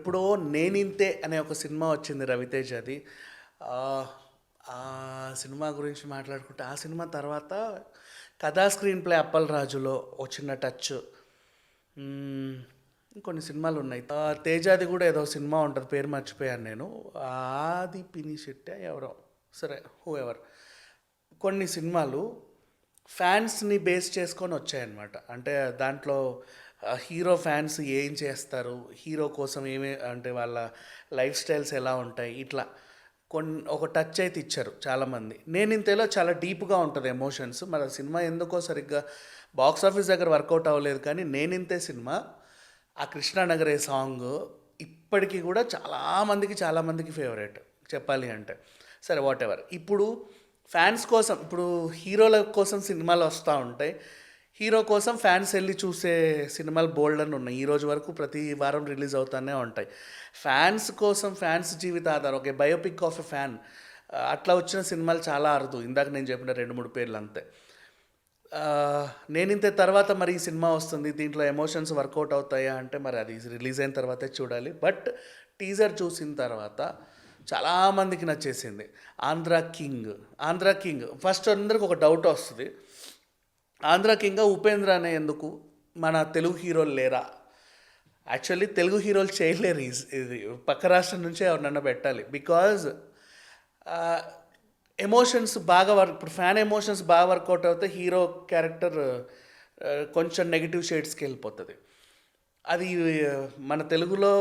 ఎప్పుడో నేనింతే అనే ఒక సినిమా వచ్చింది రవితేజ్ అది. ఆ, సినిమా గురించి మాట్లాడుకుంటే ఆ సినిమా తర్వాత కథా స్క్రీన్ ప్లే అప్పలరాజులో వచ్చిన టచ్. కొన్ని సినిమాలు ఉన్నాయి. తేజాది కూడా ఏదో సినిమా ఉంటుంది పేరు మర్చిపోయాను నేను. ఆది పిని శెట్టి ఎవరో సరే హూ ఎవర్ కొన్ని సినిమాలు ఫ్యాన్స్ని బేస్ చేసుకొని వచ్చాయన్నమాట. అంటే దాంట్లో హీరో ఫ్యాన్స్ ఏం చేస్తారు? హీరో కోసం ఏమే అంటే వాళ్ళ లైఫ్ స్టైల్స్ ఎలా ఉంటాయి? ఇట్లా కొన్ని ఒక టచ్ అయితే ఇచ్చారు చాలామంది. నేను ఇంతలో చాలా డీప్గా ఉంటుంది ఎమోషన్స్. మరి సినిమా ఎందుకో సరిగ్గా బాక్స్ ఆఫీస్ దగ్గర వర్కౌట్ అవ్వలేదు కానీ నేనింతే సినిమా. ఆ కృష్ణానగరే సాంగ్ ఇప్పటికీ కూడా చాలామందికి చాలామందికి ఫేవరెట్ చెప్పాలి అంటే. సరే వాట్ ఎవర్ ఇప్పుడు ఫ్యాన్స్ కోసం ఇప్పుడు హీరోల కోసం సినిమాలు వస్తూ ఉంటాయి. హీరో కోసం ఫ్యాన్స్ వెళ్ళి చూసే సినిమాలు బోల్డ్ అని ఉన్నాయి. ఈ రోజు వరకు ప్రతి వారం రిలీజ్ అవుతూనే ఉంటాయి. ఫ్యాన్స్ కోసం ఫ్యాన్స్ జీవిత ఆధారం okay biopic of a fan. అట్లా వచ్చిన సినిమాలు చాలా అరుదు. ఇందాక నేను చెప్పిన రెండు మూడు పేర్లు అంతే. నేను ఇంత తర్వాత మరి ఈ సినిమా వస్తుంది. దీంట్లో ఎమోషన్స్ వర్కౌట్ అవుతాయా అంటే మరి అది రిలీజ్ అయిన తర్వాతే చూడాలి. బట్ టీజర్ చూసిన తర్వాత చాలామందికి నచ్చేసింది. Andhra king. Andhra king. First అందరికి ఒక డౌట్ వస్తుంది. ఆంధ్రాకి ఇంకా ఉపేంద్ర అనే ఎందుకు? మన తెలుగు హీరోలు లేరా? యాక్చువల్లీ తెలుగు హీరోలు చేయలేరు ఇది పక్క రాష్ట్రం నుంచే ఎవరినన్నా పెట్టాలి. బికాజ్ ఎమోషన్స్ బాగా వర్క్ ఇప్పుడు ఫ్యాన్ ఎమోషన్స్ బాగా వర్కౌట్ అవుతే హీరో క్యారెక్టర్ కొంచెం నెగిటివ్ షేడ్స్కి వెళ్ళిపోతుంది. అది మన తెలుగులో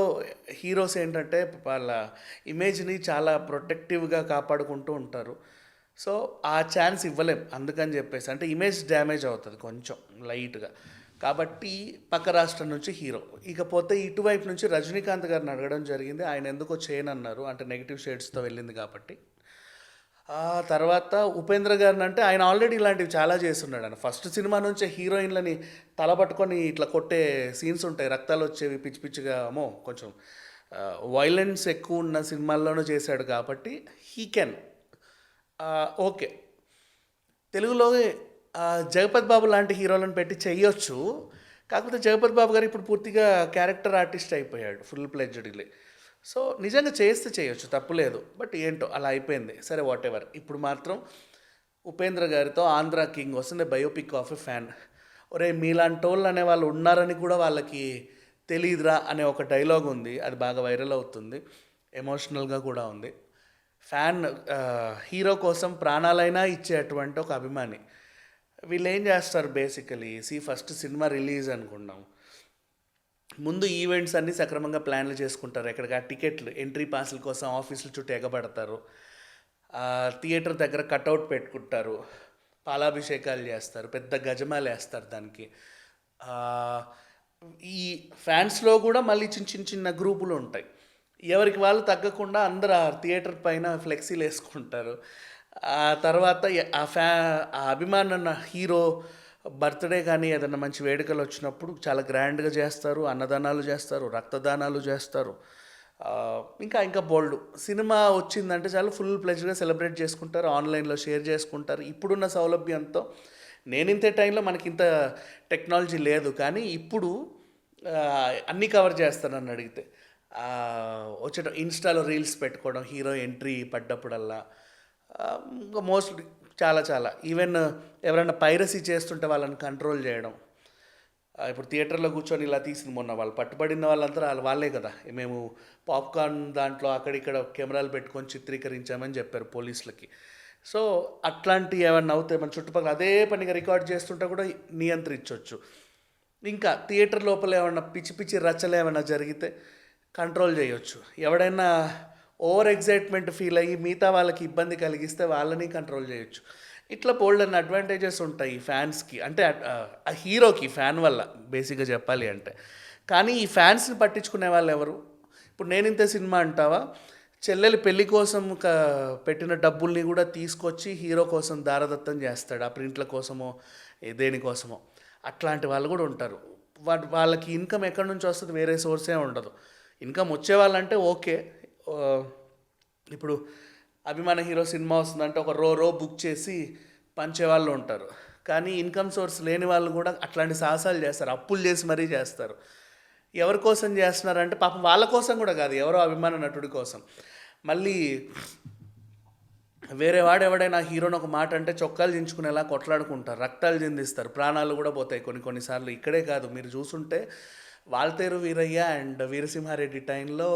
హీరోస్ ఏంటంటే వాళ్ళ ఇమేజ్ని చాలా ప్రొటెక్టివ్గా కాపాడుకుంటూ ఉంటారు. సో ఆ ఛాన్స్ ఇవ్వలేం. అందుకని చెప్పేసి అంటే ఇమేజ్ డ్యామేజ్ అవుతుంది కొంచెం లైట్గా కాబట్టి పక్క రాష్ట్రం నుంచి హీరో ఇకపోతే ఇటువైపు నుంచి రజనీకాంత్ గారిని అడగడం జరిగింది. ఆయన ఎందుకో చేయనన్నారు. అంటే నెగిటివ్ షేడ్స్తో వెళ్ళింది కాబట్టి. ఆ తర్వాత ఉపేంద్ర గారిని అంటే ఆయన ఆల్రెడీ ఇలాంటివి చాలా చేస్తున్నాడు ఆయన. ఫస్ట్ సినిమా నుంచే హీరోయిన్లని తల పట్టుకొని ఇట్లా కొట్టే సీన్స్ ఉంటాయి. రక్తాలు వచ్చేవి పిచ్చి పిచ్చిగా అమో కొంచెం వైలెన్స్ ఎక్కువ ఉన్న సినిమాల్లోనూ చేశాడు కాబట్టి హీ కెన్ ఓకే. తెలుగులో జగపతి బాబు లాంటి హీరోలను పెట్టి చేయొచ్చు. కాకపోతే జగపతి బాబు గారు ఇప్పుడు పూర్తిగా క్యారెక్టర్ ఆర్టిస్ట్ అయిపోయాడు ఫుల్ ప్లెడ్జ్డ్లీ సో నిజంగా చేస్తే చేయొచ్చు తప్పులేదు బట్ ఏంటో అలా అయిపోయింది. సరే వాట్ ఎవర్ ఇప్పుడు మాత్రం ఉపేంద్ర గారితో ఆంధ్ర కింగ్ వస్తుంది బయోపిక్ ఆఫ్ ఎ ఫ్యాన్. ఒరే మీలాంటి వాళ్ళు అనే వాళ్ళు ఉన్నారని కూడా వాళ్ళకి తెలియదురా అనే ఒక డైలాగ్ ఉంది. అది బాగా వైరల్ అవుతుంది. ఎమోషనల్గా కూడా ఉంది. ఫ్యాన్ హీరో కోసం ప్రాణాలైనా ఇచ్చేటువంటి ఒక అభిమాని. వీళ్ళు ఏం చేస్తారు basically? See first cinema release అనుకున్నాం ముందు ఈవెంట్స్ అన్నీ సక్రమంగా ప్లాన్లు చేసుకుంటారు. ఎక్కడికి ఆ టికెట్లు ఎంట్రీ పాస్ల కోసం ఆఫీసులు చుట్టూ ఎగబడతారు. థియేటర్ దగ్గర కట్అవుట్ పెట్టుకుంటారు. పాలాభిషేకాలు చేస్తారు. పెద్ద గజమాలు వేస్తారు దానికి. ఈ ఫ్యాన్స్లో కూడా మళ్ళీ చిన్న చిన్న చిన్న గ్రూపులు ఉంటాయి. ఎవరికి వాళ్ళు తగ్గకుండా అందరు ఆ థియేటర్ పైన ఫ్లెక్సీలు వేసుకుంటారు. ఆ తర్వాత ఆ ఫ్యా ఆ అభిమాన హీరో బర్త్డే కానీ ఏదైనా మంచి వేడుకలు వచ్చినప్పుడు చాలా గ్రాండ్గా చేస్తారు అన్నదానాలు చేస్తారు రక్తదానాలు చేస్తారు. ఇంకా ఇంకా బోల్డ్. సినిమా వచ్చిందంటే చాలా ఫుల్ ప్లెజ్గా సెలబ్రేట్ చేసుకుంటారు ఆన్లైన్లో షేర్ చేసుకుంటారు. ఇప్పుడున్న సౌలభ్యంతో నేను ఇంతే టైంలో మనకి ఇంత టెక్నాలజీ లేదు. కానీ ఇప్పుడు అన్నీ కవర్ చేస్తానని నన్ను అడిగితే. వచ్చేట ఇన్స్టాలో రీల్స్ పెట్టుకోవడం హీరో ఎంట్రీ పడ్డప్పుడల్లా. ఇంకా మోస్ట్ చాలా చాలా. ఈవెన్ ఎవరైనా పైరసీ చేస్తుంటే వాళ్ళని కంట్రోల్ చేయడం. ఇప్పుడు థియేటర్లో కూర్చొని ఇలా తీసింది మొన్న వాళ్ళు. పట్టుబడిన వాళ్ళంతా వాళ్ళ- వాళ్ళే కదా. మేము పాప్కార్న్ దాంట్లో అక్కడిక్కడ కెమెరాలు పెట్టుకొని చిత్రీకరించామని చెప్పారు పోలీసులకి. సో అట్లాంటి ఏమన్నా అవుతాయి మన చుట్టుపక్కల అదే పనిగా రికార్డ్ చేస్తుంటే కూడా నియంత్రించవచ్చు ఇంకా థియేటర్ లోపల ఏమన్నా పిచ్చి పిచ్చి రచ్చలు ఏమైనా జరిగితే కంట్రోల్ చేయొచ్చు. ఎవడైనా ఓవర్ ఎగ్జైట్మెంట్ ఫీల్ అయ్యి మిగతా వాళ్ళకి ఇబ్బంది కలిగిస్తే వాళ్ళని కంట్రోల్ చేయొచ్చు. ఇట్లా బోల్డ్ అన్న అడ్వాంటేజెస్ ఉంటాయి ఫ్యాన్స్కి. అంటే ఆ హీరోకి ఫ్యాన్ వల్ల బేసిక్గా చెప్పాలి అంటే. కానీ ఈ ఫ్యాన్స్ని పట్టించుకునే వాళ్ళు ఎవరు? ఇప్పుడు నేను ఇంత సినిమా అంటావా? చెల్లెలి పెళ్ళి కోసం క- పెట్టిన డబ్బుల్ని కూడా తీసుకొచ్చి హీరో కోసం దారదత్తం చేస్తాడు. ఆ ప్రింట్ల కోసమో దేనికోసమో అట్లాంటి వాళ్ళు కూడా ఉంటారు. వాళ్ళకి ఇన్కమ్ ఎక్కడి నుంచి వస్తుంది? వేరే సోర్సే ఉండదు. ఇన్కమ్ వచ్చే వాళ్ళంటే ఓకే. ఇప్పుడు అభిమాన హీరో సినిమా వస్తుందంటే ఒక రో రో బుక్ చేసి పంచేవాళ్ళు ఉంటారు. కానీ ఇన్కమ్ సోర్స్ లేని వాళ్ళు కూడా అట్లాంటి సాహసాలు చేస్తారు. అప్పులు చేసి మరీ చేస్తారు. ఎవరి కోసం చేస్తున్నారంటే పాపం వాళ్ళ కోసం కూడా కాదు ఎవరో అభిమాన నటుడి కోసం. మళ్ళీ వేరే వాడు ఎవడైనా హీరోని ఒక మాట అంటే చొక్కాలు దించుకునేలా కొట్లాడుకుంటారు రక్తాలు చిందిస్తారు ప్రాణాలు కూడా పోతాయి కొన్ని కొన్నిసార్లు ఇక్కడే కాదు మీరు చూసుంటే వాల్తేరు వీరయ్య అండ్ వీరసింహారెడ్డి టైంలో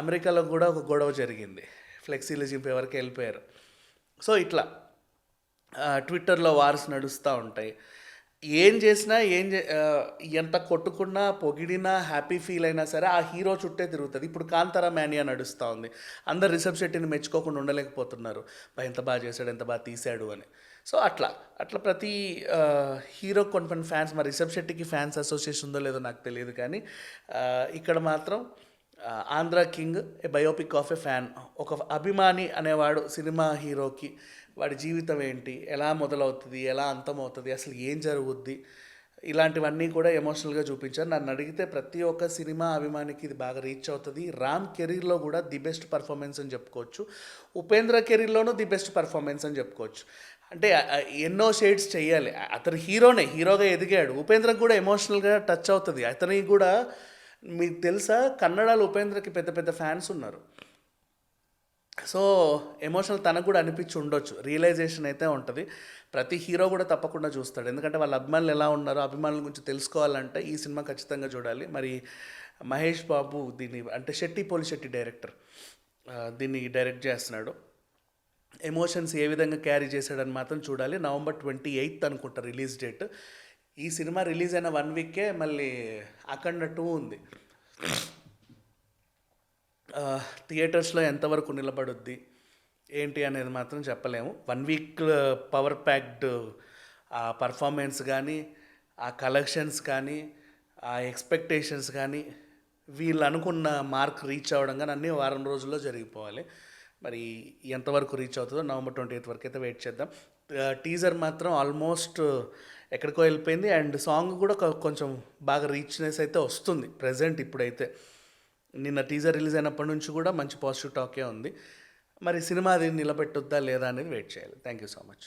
అమెరికాలో కూడా ఒక గొడవ జరిగింది. ఫ్లెక్సీలు చింపే వరకు వెళ్ళిపోయారు. సో ఇట్లా ట్విట్టర్లో వార్స్ నడుస్తూ ఉంటాయి. ఏం చేసినా ఏం చే ఎంత కొట్టుకున్నా పొగిడినా హ్యాపీ ఫీల్ అయినా సరే ఆ హీరో చుట్టే తిరుగుతుంది. ఇప్పుడు కాంతారా మేనియా నడుస్తూ ఉంది. అందరు రిషబ్ శెట్టిని మెచ్చుకోకుండా ఉండలేకపోతున్నారు. ఎంత బాగా చేశాడు ఎంత బాగా తీశాడు అని. సో అట్లా అట్లా ప్రతి హీరో కొన్ని కొన్ని ఫ్యాన్స్ మరి రిషబ్ శెట్టికి ఫ్యాన్స్ అసోసియేషన్ ఉందో లేదో నాకు తెలియదు కానీ ఇక్కడ మాత్రం Andhra king a biopic of a fan ఒక అభిమాని అనేవాడు సినిమా హీరోకి వాడి జీవితం ఏంటి ఎలా మొదలవుతుంది ఎలా అంతమవుతుంది అసలు ఏం జరుగుద్ది ఇలాంటివన్నీ కూడా ఎమోషనల్గా చూపించారు. నన్ను అడిగితే ప్రతి ఒక్క సినిమా అభిమానికి ఇది బాగా రీచ్ అవుతుంది. రామ్ కెరీర్లో కూడా ది బెస్ట్ పర్ఫార్మెన్స్ అని చెప్పుకోవచ్చు. ఉపేంద్ర కెరీర్లోనూ ది బెస్ట్ పర్ఫార్మెన్స్ అని చెప్పుకోవచ్చు. అంటే ఎన్నో షేడ్స్ చేయాలి. అతను హీరోనే హీరోగా ఎదిగాడు. ఉపేంద్రకు కూడా ఎమోషనల్గా టచ్ అవుతుంది. అతనికి కూడా మీకు తెలుసా కన్నడలో ఉపేంద్రకి పెద్ద పెద్ద ఫ్యాన్స్ ఉన్నారు. సో ఎమోషనల్ తనకు కూడా అనిపించి ఉండొచ్చు. రియలైజేషన్ అయితే ఉంటుంది. ప్రతి హీరో కూడా తప్పకుండా చూస్తాడు. ఎందుకంటే వాళ్ళ అభిమానులు ఎలా ఉన్నారో అభిమానుల గురించి తెలుసుకోవాలంటే ఈ సినిమా ఖచ్చితంగా చూడాలి. మరి మహేష్ బాబు దీన్ని అంటే శెట్టి పోలి శెట్టి డైరెక్టర్ దీన్ని డైరెక్ట్ చేస్తున్నాడు. ఎమోషన్స్ ఏ విధంగా క్యారీ చేశాడని మాత్రం చూడాలి. నవంబర్ ట్వంటీ ఎయిత్ అనుకుంటా రిలీజ్ డేట్. ఈ సినిమా రిలీజ్ అయిన వన్ వీకే మళ్ళీ అఖండ టూ ఉంది. థియేటర్స్లో ఎంతవరకు నిలబడుద్ది ఏంటి అనేది మాత్రం చెప్పలేము. వన్ వీక్ పవర్ ప్యాక్డ్ ఆ పర్ఫార్మెన్స్ కానీ ఆ కలెక్షన్స్ కానీ ఆ ఎక్స్పెక్టేషన్స్ కానీ వీళ్ళు అనుకున్న మార్క్ రీచ్ అవ్వడం కానీ అన్నీ వారం రోజుల్లో జరిగిపోవాలి. మరి ఎంతవరకు రీచ్ అవుతుందో నవంబర్ ట్వంటీ ఎయిత్ వరకు అయితే వెయిట్ చేద్దాం. టీజర్ మాత్రం ఆల్మోస్ట్ ఎక్కడికో వెళ్ళిపోయింది. అండ్ సాంగ్ కూడా కొంచెం బాగా రీచ్నెస్ అయితే వస్తుంది ప్రజెంట్ ఇప్పుడైతే. నిన్న టీజర్ రిలీజ్ అయినప్పటి నుంచి కూడా మంచి పాజిటివ్ టాకే ఉంది. మరి సినిమా అది నిలబెట్టొద్దా లేదా అనేది వెయిట్ చేయాలి. Thank you so much